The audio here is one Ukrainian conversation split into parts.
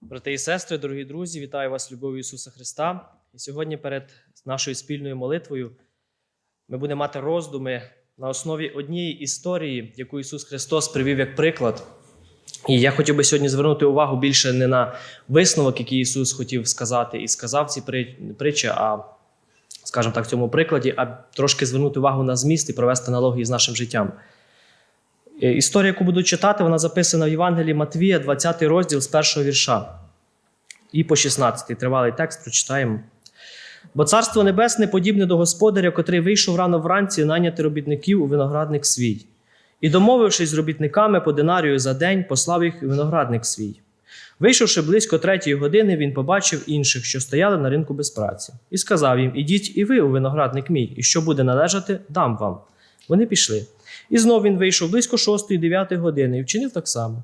Брати і сестри, дорогі друзі, вітаю вас любов'ю Ісуса Христа. І сьогодні перед нашою спільною молитвою ми будемо мати роздуми на основі однієї історії, яку Ісус Христос привів як приклад. І я хотів би сьогодні звернути увагу більше не на висновок, який Ісус хотів сказати і сказав ці притчі, а, скажімо так, в цьому прикладі, а трошки звернути увагу на зміст і провести аналогії з нашим життям. Е, Історія, яку буду читати, вона записана в Євангелії Матвія, 20 розділ з першого вірша. І по 16 тривалий текст прочитаємо. Бо царство небесне подібне до господаря, котрий вийшов рано вранці найняти робітників у виноградник свій. І, домовившись з робітниками по динарію за день, послав їх у виноградник свій. Вийшовши близько третьої години, він побачив інших, що стояли на ринку без праці, і сказав їм: Ідіть і ви у виноградник мій, і що буде належати, дам вам. Вони пішли. І знов він вийшов близько шостої, дев'ятої години і вчинив так само.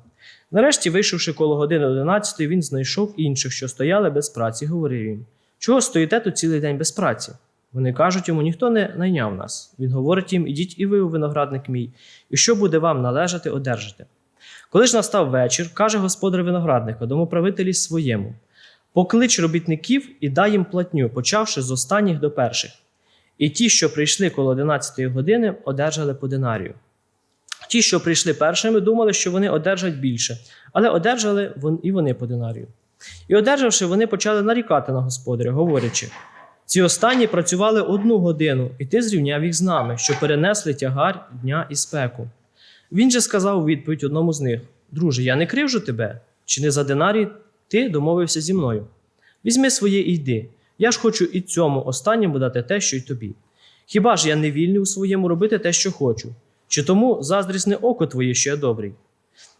Нарешті, вийшовши коло години одинадцятої, він знайшов інших, що стояли без праці, говорив їм: Чого стоїте тут цілий день без праці? Вони кажуть йому, ніхто не найняв нас. Він говорить їм: Ідіть і ви у виноградник мій, і що буде вам належати, одержите. Коли ж настав вечір, каже господар виноградника домоправителі своєму: Поклич робітників і дай їм платню, почавши з останніх до перших. І ті, що прийшли коло 11 години, одержали по динарію. Ті, що прийшли першими, думали, що вони одержать більше, але одержали і вони по динарію. І одержавши, вони почали нарікати на господаря, говорячи: ці останні працювали одну годину, і ти зрівняв їх з нами, що перенесли тягар дня і спеку. Він же сказав у відповідь одному з них: Друже, я не кривжу тебе, чи не за динарій ти домовився зі мною? Візьми своє і йди. Я ж хочу і цьому останньому дати те, що й тобі. Хіба ж я не вільний у своєму робити те, що хочу? Чи тому заздрісне око твоє, що я добрий?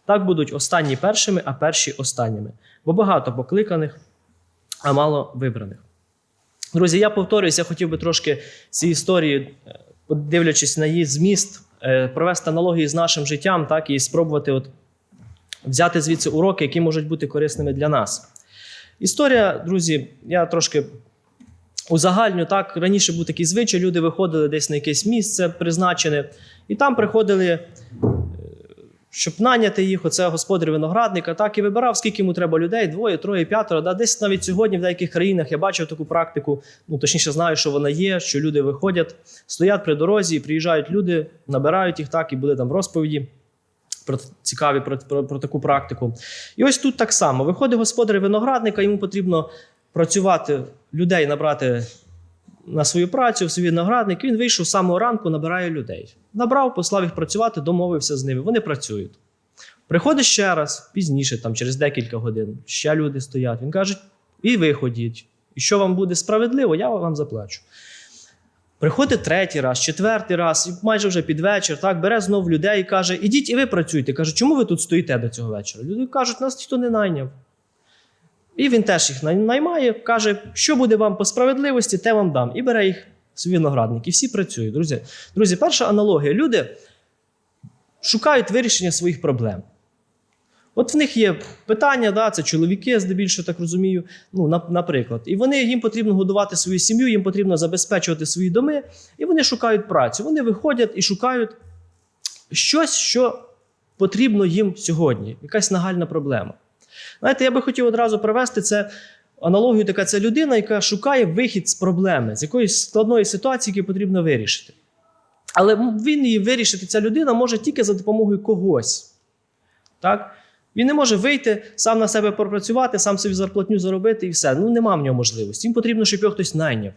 Так будуть останні першими, а перші останніми, бо багато покликаних, а мало вибраних. Друзі, я повторююсь, я хотів би трошки ці історії, е, дивлячись на її зміст, е, провести аналогії з нашим життям, так, і спробувати от взяти звідси уроки, які можуть бути корисними для нас. Історія, друзі, я трошки узагальню, так, раніше був такий звичай, люди виходили десь на якесь місце призначене, і там приходили, е, щоб наняти їх, оце господар виноградника, так, і вибирав, скільки йому треба людей, двоє, троє, п'ятеро. Да, десь навіть сьогодні в деяких країнах я бачив таку практику, ну точніше знаю, що вона є, що люди виходять, стоять при дорозі, приїжджають люди, набирають їх так, і були там розповіді. Про цікаві про, про, про таку практику. І ось тут так само. Виходить господар виноградника, йому потрібно працювати, людей набрати на свою працю в свій виноградник. Він вийшов з самого ранку, набирає людей. Набрав, послав їх працювати, домовився з ними. Вони працюють. Приходить ще раз, пізніше, там, через декілька годин, ще люди стоять. Він каже: і ви ходіть. І що вам буде справедливо, я вам заплачу. Приходить третій раз, четвертий раз, і майже вже під вечір, так, бере знов людей і каже: Ідіть і ви працюйте. Каже, чому ви тут стоїте до цього вечора? Люди кажуть, нас ніхто не найняв. І він теж їх наймає, каже, що буде вам по справедливості, те вам дам. І бере їх в виноградник. І всі працюють. Друзі, друзі, перша аналогія. Люди шукають вирішення своїх проблем. От в них є питання, да, це чоловіки, здебільшого так розумію, ну, на- наприклад. І вони їм потрібно годувати свою сім'ю, їм потрібно забезпечувати свої доми, і вони шукають працю. Вони виходять і шукають щось, що потрібно їм сьогодні, якась нагальна проблема. Знаєте, я би хотів одразу привести це аналогію, така це людина, яка шукає вихід з проблеми, з якоїсь складної ситуації, яку потрібно вирішити. Але він її вирішити, ця людина може тільки за допомогою когось. Так? Він не може вийти, сам на себе пропрацювати, сам собі зарплатню заробити і все. Ну, нема в нього можливості. Їм потрібно, щоб його хтось найняв.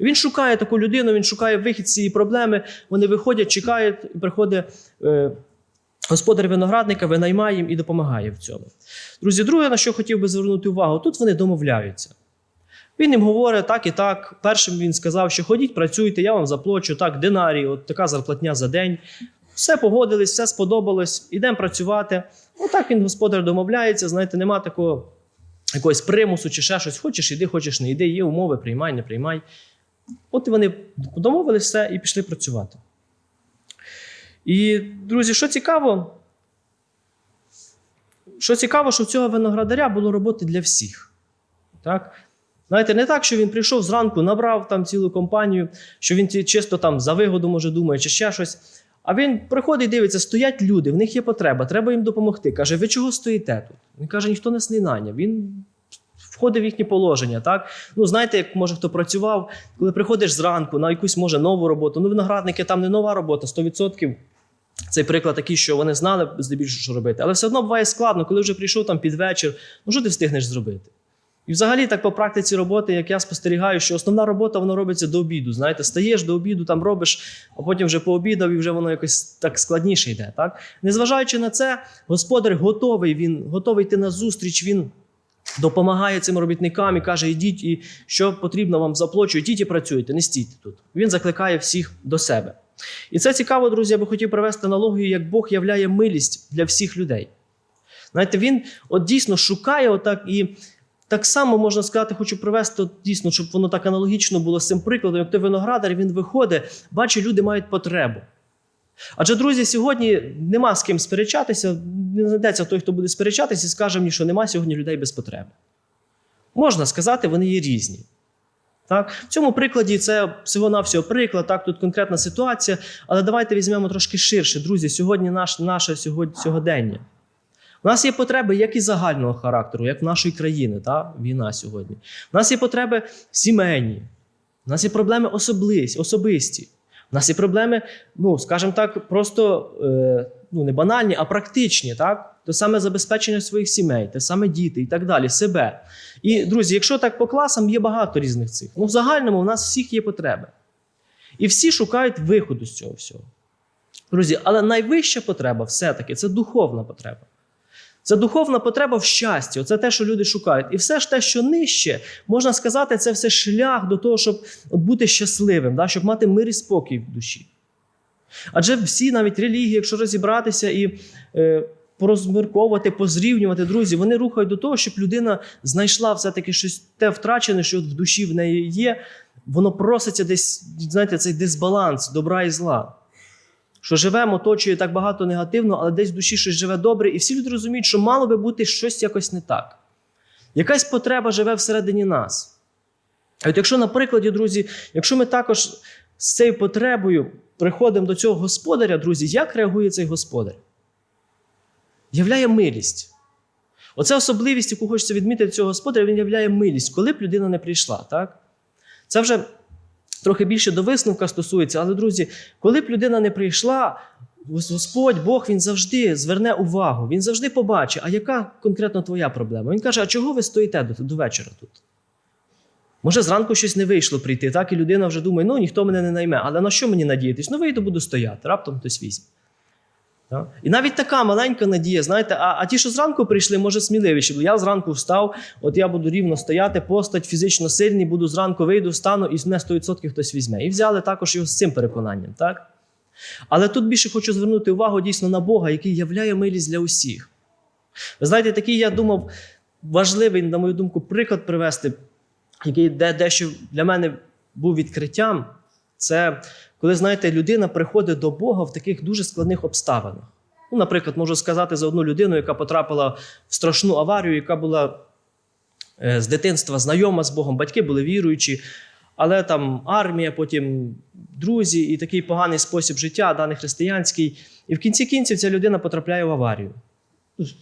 Він шукає таку людину, він шукає вихід з цієї проблеми. Вони виходять, чекають, і приходить е, господар виноградника, винаймає їм і допомагає в цьому. Друзі, друге, на що хотів би звернути увагу, тут вони домовляються. Він їм говорить так і так. Першим він сказав, що ходіть, працюйте, я вам заплачу, так, динарій, от така зарплатня за день. Все погодились, все сподобалось, ідемо працювати. Отак він, господар, домовляється, знаєте, нема такого якогось примусу чи ще щось. Хочеш, іди, хочеш, не йди, є умови, приймай, не приймай. От вони домовились все і пішли працювати. І, друзі, що цікаво, що цікаво, що в цього виноградаря було роботи для всіх. Так? Знаєте, не так, що він прийшов зранку, набрав там цілу компанію, що він чисто там за вигоду може думає, чи ще щось. А він приходить дивиться, стоять люди, в них є потреба, треба їм допомогти. Каже, ви чого стоїте тут? Він каже, ніхто нас не наняв. Він входить в їхнє положення. Так? Ну, знаєте, як може хто працював, коли приходиш зранку на якусь може нову роботу. Ну, виноградники там не нова робота, 100%. Цей приклад такий, що вони знали здебільшого, що робити. Але все одно буває складно, коли вже прийшов там під вечір, ну що ти встигнеш зробити? І взагалі, так по практиці роботи, як я спостерігаю, що основна робота вона робиться до обіду. Знаєте, стаєш до обіду, там робиш, а потім вже пообідав і вже воно якось так складніше йде. Так? Незважаючи на це, господар готовий, він готовий йти на зустріч, він допомагає цим робітникам і каже: ідіть, і що потрібно вам заплачу, ідіть і працюйте, не стійте тут. Він закликає всіх до себе. І це цікаво, друзі, я би хотів привести аналогію, як Бог являє милість для всіх людей. Знаєте, він от дійсно шукає отак і. Так само можна сказати, хочу привести дійсно, щоб воно так аналогічно було з цим прикладом, як той виноградар, він виходить, бачить, люди мають потребу. Адже, друзі, сьогодні нема з ким сперечатися, не знайдеться той, хто буде сперечатися, і скаже мені, що нема сьогодні людей без потреби. Можна сказати, вони є різні. Так? В цьому прикладі це всього-навсього приклад, так, тут конкретна ситуація, але давайте візьмемо трошки ширше. Друзі, сьогодні наш, наше сьогодні, сьогодення. У нас є потреби як і загального характеру, як в нашої країни, та? війна сьогодні. У нас є потреби сімейні, у нас є проблеми особисті. У нас є проблеми, ну, скажімо так, просто е, ну, не банальні, а практичні. Так? Те саме забезпечення своїх сімей, те саме діти і так далі, себе. І, друзі, якщо так по класам, є багато різних цих. Ну, в загальному у нас всіх є потреби. І всі шукають виходу з цього всього. Друзі, але найвища потреба все-таки це духовна потреба. Це духовна потреба в щасті. Оце те, що люди шукають. І все ж те, що нижче, можна сказати, це все шлях до того, щоб бути щасливим, да? щоб мати мир і спокій в душі. Адже всі, навіть релігії, якщо розібратися і е, порозмірковувати, позрівнювати, друзі, вони рухають до того, щоб людина знайшла все-таки щось те втрачене, що в душі в неї є. Воно проситься десь, знаєте, цей дисбаланс добра і зла. Що живемо, оточує так багато негативно, але десь в душі щось живе добре, і всі люди розуміють, що мало би бути щось якось не так. Якась потреба живе всередині нас. От якщо, на прикладі, друзі, якщо ми також з цією потребою приходимо до цього господаря, друзі, як реагує цей господар? Являє милість. Оце особливість, яку хочеться відмітити цього господаря, він являє милість, коли б людина не прийшла. так? Це вже трохи більше до висновка стосується, але, друзі, коли б людина не прийшла, Господь, Бог, він завжди зверне увагу, він завжди побачить, а яка конкретно твоя проблема? Він каже: а чого ви стоїте до, до вечора тут? Може, зранку щось не вийшло прийти, так і людина вже думає, ну ніхто мене не найме, але на що мені надіятись? Ну, вийду, буду стояти, раптом хтось візьме. Так? І навіть така маленька надія, знаєте, а, а ті, що зранку прийшли, може сміливіші. Я зранку встав, от я буду рівно стояти, постать фізично сильний, буду зранку вийду, стану, і мене 100% хтось візьме. І взяли також його з цим переконанням. так? Але тут більше хочу звернути увагу дійсно на Бога, який являє милість для усіх. Ви знаєте, такий, я думав, важливий, на мою думку, приклад привести, який дещо для мене був відкриттям. Це коли, знаєте, людина приходить до Бога в таких дуже складних обставинах. Ну, Наприклад, можу сказати за одну людину, яка потрапила в страшну аварію, яка була е, з дитинства знайома з Богом, батьки були віруючі, але там армія, потім друзі і такий поганий спосіб життя, даний християнський. І в кінці кінців ця людина потрапляє в аварію.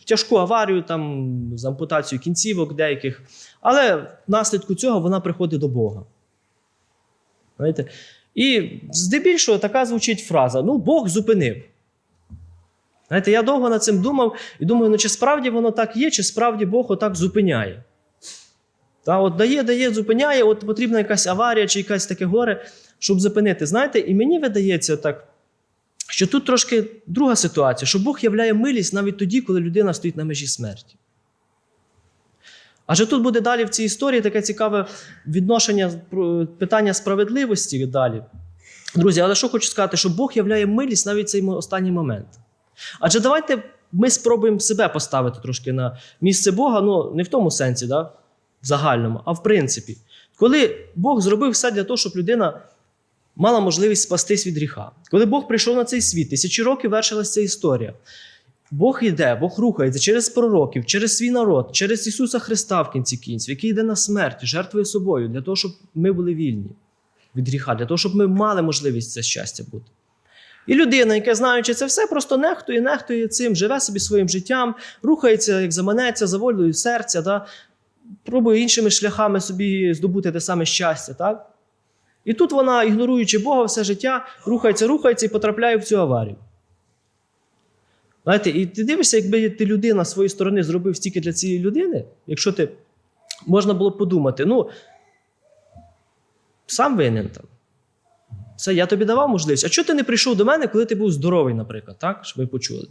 Тяжку аварію, там, з ампутацією кінцівок деяких. Але внаслідку цього вона приходить до Бога. Знаєте? І здебільшого така звучить фраза: ну, Бог зупинив. Знаєте, я довго над цим думав і думаю, ну чи справді воно так є, чи справді Бог отак зупиняє. Та, от дає, дає, зупиняє, от потрібна якась аварія чи якесь таке горе, щоб зупинити. Знаєте, і мені видається так, що тут трошки друга ситуація, що Бог являє милість навіть тоді, коли людина стоїть на межі смерті. Адже тут буде далі в цій історії таке цікаве відношення питання справедливості далі. Друзі, але що хочу сказати, що Бог являє милість навіть в цей останній момент. Адже давайте ми спробуємо себе поставити трошки на місце Бога, ну не в тому сенсі, да, в загальному, а в принципі. Коли Бог зробив все для того, щоб людина мала можливість спастись від гріха. Коли Бог прийшов на цей світ, тисячі років вершилася ця історія. Бог йде, Бог рухається через пророків, через свій народ, через Ісуса Христа в кінці кінців, який йде на смерть, жертвує собою, для того, щоб ми були вільні від гріха, для того, щоб ми мали можливість це щастя бути. І людина, яка знаючи це все, просто нехтує, нехтує цим, живе собі своїм життям, рухається, як заманеться, за волею серця, да? пробує іншими шляхами собі здобути те саме щастя. Так? І тут вона, ігноруючи Бога все життя, рухається, рухається і потрапляє в цю аварію. Знаєте, і ти дивишся, якби ти людина з своєї сторони зробив стільки для цієї людини, якщо ти можна було б подумати, ну, сам винен там. Це я тобі давав можливість. А чого ти не прийшов до мене, коли ти був здоровий, наприклад, так? Щоб ви почули?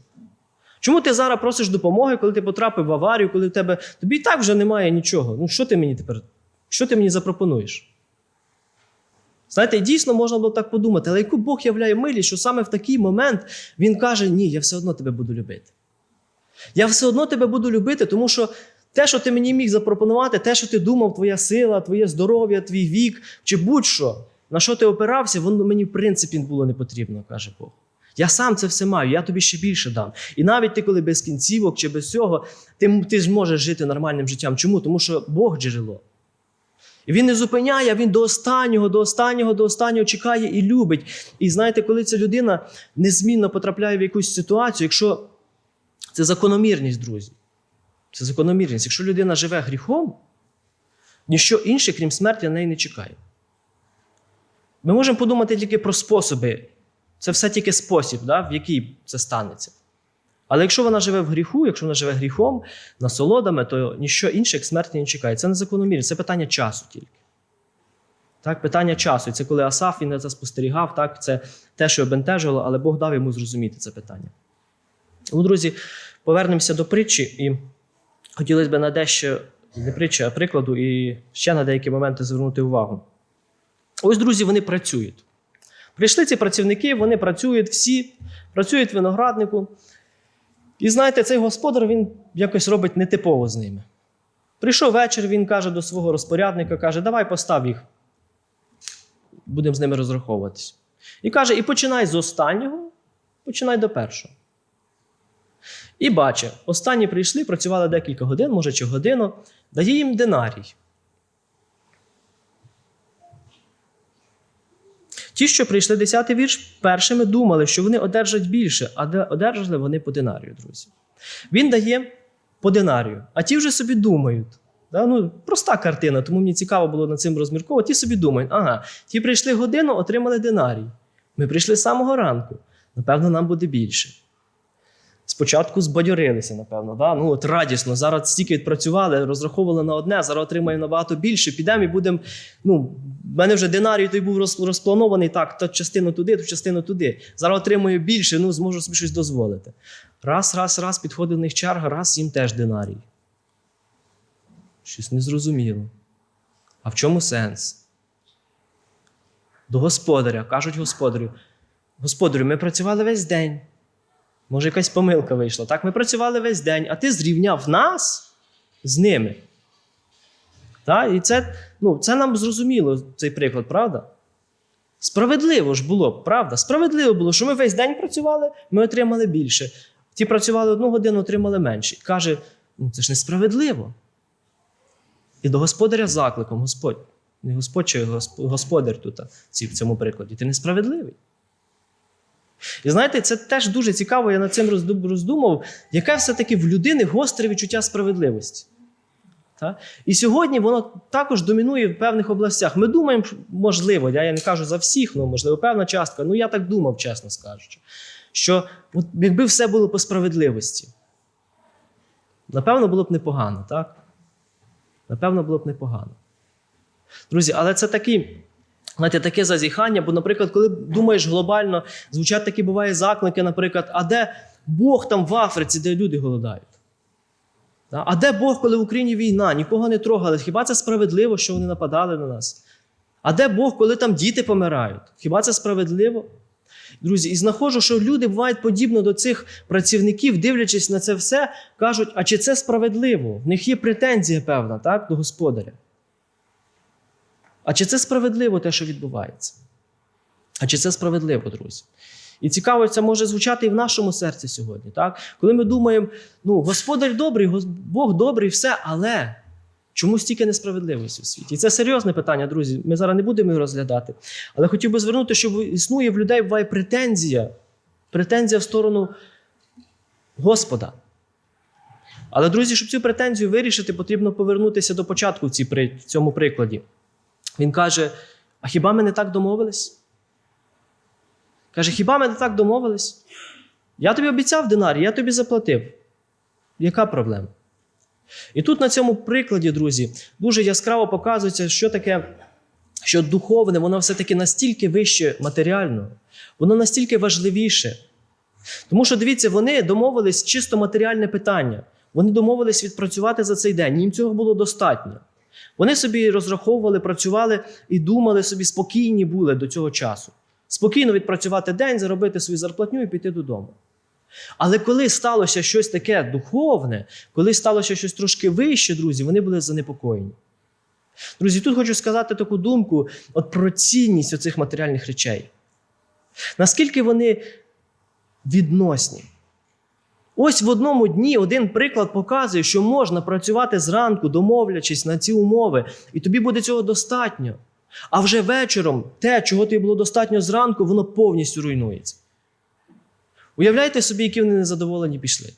Чому ти зараз просиш допомоги, коли ти потрапив в аварію, коли в тебе. Тобі і так вже немає нічого. Ну, що ти мені тепер? Що ти мені запропонуєш? Знаєте, дійсно можна було так подумати, але яку Бог являє милість, що саме в такий момент Він каже: Ні, я все одно тебе буду любити. Я все одно тебе буду любити, тому що те, що ти мені міг запропонувати, те, що ти думав, твоя сила, твоє здоров'я, твій вік, чи будь-що, на що ти опирався, воно мені в принципі було не потрібно, каже Бог. Я сам це все маю, я тобі ще більше дам. І навіть ти, коли без кінцівок чи без цього, ти, ти ж можеш жити нормальним життям. Чому? Тому що Бог джерело. Він не зупиняє, він до останнього, до останнього, до останнього чекає і любить. І знаєте, коли ця людина незмінно потрапляє в якусь ситуацію, якщо це закономірність, друзі. Це закономірність. Якщо людина живе гріхом, ніщо інше, крім смерті, на неї не чекає. Ми можемо подумати тільки про способи. Це все тільки спосіб, да, в який це станеться. Але якщо вона живе в гріху, якщо вона живе гріхом, насолодами, то ніщо інше, як смерті не чекає. Це не закономірність, це питання часу тільки. Так, Питання часу. І це коли Асаф він це спостерігав, так, це те, що обентежило, але Бог дав йому зрозуміти це питання. Тому, друзі, повернемося до притчі, і хотілося б на дещо не притчі, а прикладу, і ще на деякі моменти звернути увагу. Ось, друзі, вони працюють. Прийшли ці працівники, вони працюють всі, працюють в винограднику. І знаєте, цей господар він якось робить нетипово з ними. Прийшов вечір, він каже до свого розпорядника, каже, давай постав їх, будемо з ними розраховуватись. І каже: і починай з останнього, починай до першого. І бачить, останні прийшли, працювали декілька годин, може чи годину, дає їм динарій. Ті, що прийшли 10 вірш, першими думали, що вони одержать більше, а одержали вони по динарію, друзі. Він дає по динарію, а ті вже собі думають. Да? Ну, Проста картина, тому мені цікаво було над цим розмірковувати. Ті собі думають, ага, ті прийшли годину, отримали динарій. Ми прийшли з самого ранку. Напевно, нам буде більше. Спочатку збадьорилися, напевно. Да? Ну, от радісно. Зараз стільки відпрацювали, розраховували на одне, зараз отримаємо набагато більше. Підемо і будемо. Ну, в мене вже динарій той був розпланований так, то частину туди, то частину туди. Зараз отримую більше, ну зможу собі щось дозволити. Раз, раз, раз, підходить в них черга, раз їм теж динарій. Щось незрозуміло. А в чому сенс? До господаря кажуть господарю: Господарю, ми працювали весь день. Може, якась помилка вийшла. Так, ми працювали весь день, а ти зрівняв нас з ними. Так? І це, ну, це нам зрозуміло, цей приклад, правда? Справедливо ж було, правда? Справедливо було, що ми весь день працювали, ми отримали більше. Ті працювали одну годину, отримали менше. Каже, ну це ж несправедливо. І до господаря закликом, Господь, не Господь чи госп- господар тут в цьому прикладі, ти несправедливий. І знаєте, це теж дуже цікаво, я над цим розду- роздумав, яке все-таки в людини гостре відчуття справедливості. Та? І сьогодні воно також домінує в певних областях. Ми думаємо, можливо, я, не кажу за всіх, ну, можливо, певна частка, ну я так думав, чесно скажучи, що от, якби все було по справедливості, напевно, було б непогано, так? Напевно, було б непогано. Друзі, але це такий. Знаєте, таке зазіхання, бо, наприклад, коли думаєш глобально, звучать такі буває заклики, наприклад, а де Бог там в Африці, де люди голодають? А де Бог, коли в Україні війна? Нікого не трогали. Хіба це справедливо, що вони нападали на нас? А де Бог, коли там діти помирають? Хіба це справедливо? Друзі, і знаходжу, що люди бувають подібно до цих працівників, дивлячись на це все, кажуть, а чи це справедливо? В них є претензія певна так, до господаря. А чи це справедливо те, що відбувається? А чи це справедливо, друзі? І цікаво, це може звучати і в нашому серці сьогодні. Так? Коли ми думаємо, ну, Господар добрий, Бог добрий, все, але чому стільки несправедливості у світі? І це серйозне питання, друзі. Ми зараз не будемо його розглядати. Але хотів би звернути, що існує в людей буває претензія Претензія в сторону Господа. Але, друзі, щоб цю претензію вирішити, потрібно повернутися до початку в в цьому прикладі. Він каже: А хіба ми не так домовились? Каже, хіба ми не так домовились? Я тобі обіцяв динарій, я тобі заплатив. Яка проблема? І тут на цьому прикладі, друзі, дуже яскраво показується, що таке, що духовне, воно все-таки настільки вище матеріального, воно настільки важливіше. Тому що, дивіться, вони домовились чисто матеріальне питання. Вони домовились відпрацювати за цей день. Їм цього було достатньо. Вони собі розраховували, працювали і думали собі, спокійні були до цього часу. Спокійно відпрацювати день, заробити свою зарплатню і піти додому. Але коли сталося щось таке духовне, коли сталося щось трошки вище, друзі, вони були занепокоєні. Друзі, тут хочу сказати таку думку от про цінність оцих матеріальних речей. Наскільки вони відносні. Ось в одному дні один приклад показує, що можна працювати зранку, домовлячись на ці умови, і тобі буде цього достатньо. А вже вечором те, чого тобі було достатньо зранку, воно повністю руйнується. Уявляйте собі, які вони незадоволені пішли.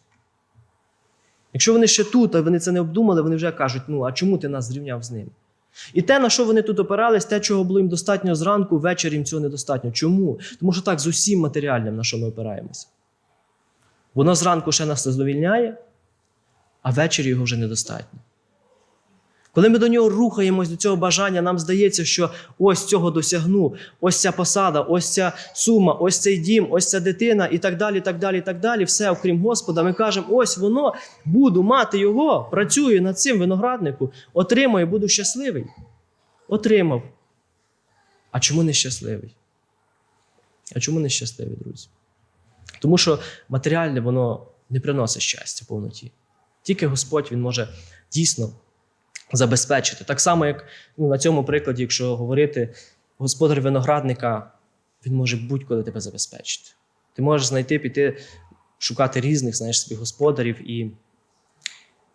Якщо вони ще тут, а вони це не обдумали, вони вже кажуть: ну а чому ти нас зрівняв з ним? І те, на що вони тут опирались, те, чого було їм достатньо зранку, ввечері їм цього недостатньо. Чому? Тому що так з усім матеріальним, на що ми опираємося. Воно зранку ще нас задовільняє, а ввечері його вже недостатньо. Коли ми до нього рухаємось до цього бажання, нам здається, що ось цього досягну, ось ця посада, ось ця сума, ось цей дім, ось ця дитина і так далі, так далі, так далі. Все, окрім Господа, ми кажемо, ось воно, буду мати його, працюю над цим винограднику, отримаю, буду щасливий. Отримав. А чому не щасливий? А чому не щасливий, друзі? Тому що матеріальне воно не приносить щастя повноті. Тільки Господь Він може дійсно забезпечити. Так само, як ну, на цьому прикладі, якщо говорити, господар виноградника, він може будь-коли тебе забезпечити. Ти можеш знайти, піти, шукати різних, знаєш, собі господарів і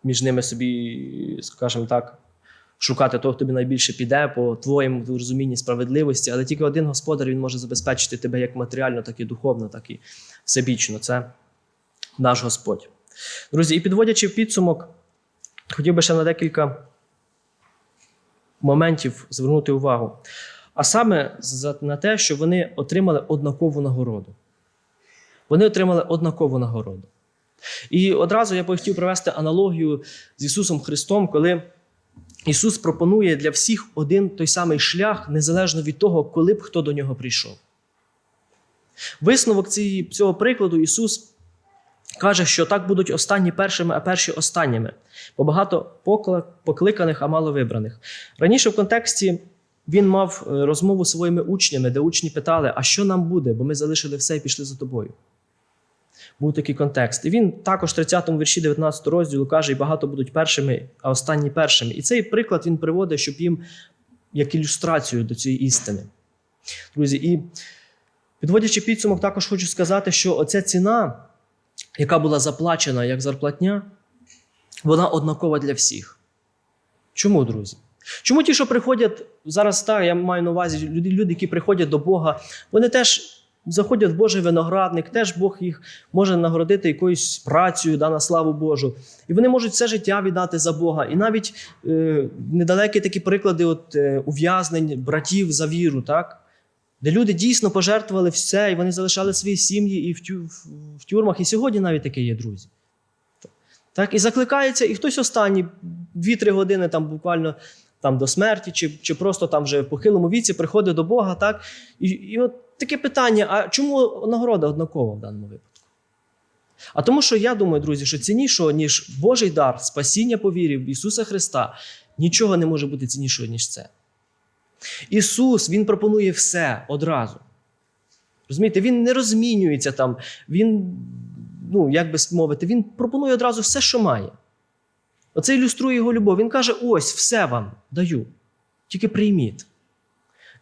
між ними собі, скажімо так, шукати того, хто тобі найбільше піде по твоєму розумінні справедливості, але тільки один господар він може забезпечити тебе як матеріально, так і духовно, так і всебічно. Це наш Господь. Друзі, і підводячи підсумок, хотів би ще на декілька моментів звернути увагу. А саме на те, що вони отримали однакову нагороду. Вони отримали однакову нагороду. І одразу я би хотів провести аналогію з Ісусом Христом, коли Ісус пропонує для всіх один той самий шлях, незалежно від того, коли б хто до нього прийшов. Висновок цього прикладу Ісус каже, що так будуть останні першими, а перші останніми, бо багато покликаних, а мало вибраних. Раніше в контексті він мав е, розмову зі своїми учнями, де учні питали, а що нам буде, бо ми залишили все і пішли за тобою. Був такий контекст. І він також в 30 вірші 19 розділу каже, і багато будуть першими, а останні першими. І цей приклад він приводить, щоб їм як ілюстрацію до цієї істини. Друзі, і підводячи підсумок, також хочу сказати, що оця ціна, яка була заплачена як зарплатня, вона однакова для всіх. Чому, друзі? Чому ті, що приходять зараз, так, я маю на увазі люди, люди, які приходять до Бога, вони теж заходять в Божий виноградник, теж Бог їх може нагородити якоюсь працею да, на славу Божу. І вони можуть все життя віддати за Бога. І навіть е, недалекі такі приклади от, е, ув'язнень братів за віру, так? де люди дійсно пожертвували все, і вони залишали свої сім'ї і в, тю, в, в тюрмах. І сьогодні навіть таке є, друзі. Так, і закликається, і хтось останні 2-3 години там буквально там до смерті, чи, чи просто там вже в похилому віці приходить до Бога, так? І, і от таке питання: а чому нагорода однакова в даному випадку? А тому, що я думаю, друзі, що ціннішого, ніж Божий дар, спасіння по вірі в Ісуса Христа, нічого не може бути ціннішого, ніж це. Ісус Він пропонує все одразу. Розумієте, Він не розмінюється там, Він, ну, як би мовити, Він пропонує одразу все, що має. Оце ілюструє його любов. Він каже: ось все вам даю. Тільки прийміть.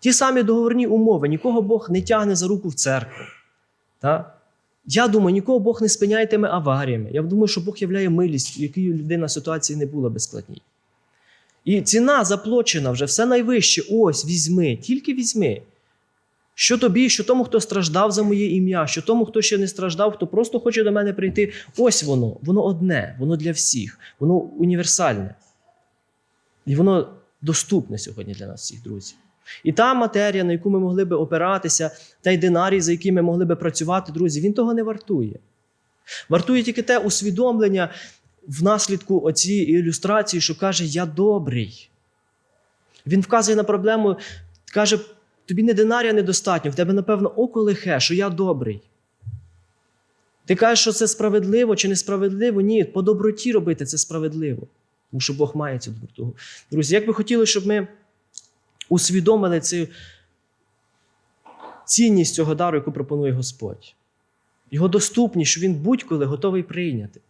Ті самі договорні умови, нікого Бог не тягне за руку в церкву. Та? Я думаю, нікого Бог не спиняйтиме аваріями. Я думаю, що Бог являє милість, в якій людина ситуації не була безскладній. І ціна заплачена вже все найвище. Ось, візьми, тільки візьми. Що тобі, що тому, хто страждав за моє ім'я, що тому, хто ще не страждав, хто просто хоче до мене прийти. Ось воно, воно одне, воно для всіх, воно універсальне. І воно доступне сьогодні для нас всіх, друзі. І та матерія, на яку ми могли би опиратися, той динарій, за який ми могли би працювати, друзі, він того не вартує. Вартує тільки те усвідомлення внаслідку оцієї ілюстрації, що каже: Я добрий. Він вказує на проблему, каже: тобі не динарія недостатньо, в тебе, напевно, око лихе, що я добрий. Ти кажеш, що це справедливо чи несправедливо? Ні, по доброті робити це справедливо. Тому що Бог має цю доброту. Друзі, як би хотіли, щоб ми усвідомили цю цінність цього дару, яку пропонує Господь. Його доступність, що він будь-коли готовий прийняти.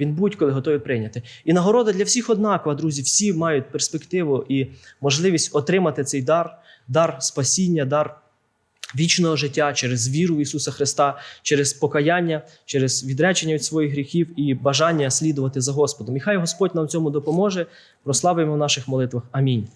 Він будь-коли готовий прийняти. І нагорода для всіх однакова, друзі. Всі мають перспективу і можливість отримати цей дар, дар спасіння, дар вічного життя через віру в Ісуса Христа, через покаяння, через відречення від своїх гріхів і бажання слідувати за Господом. І хай Господь нам в цьому допоможе. Прославимо в наших молитвах. Амінь.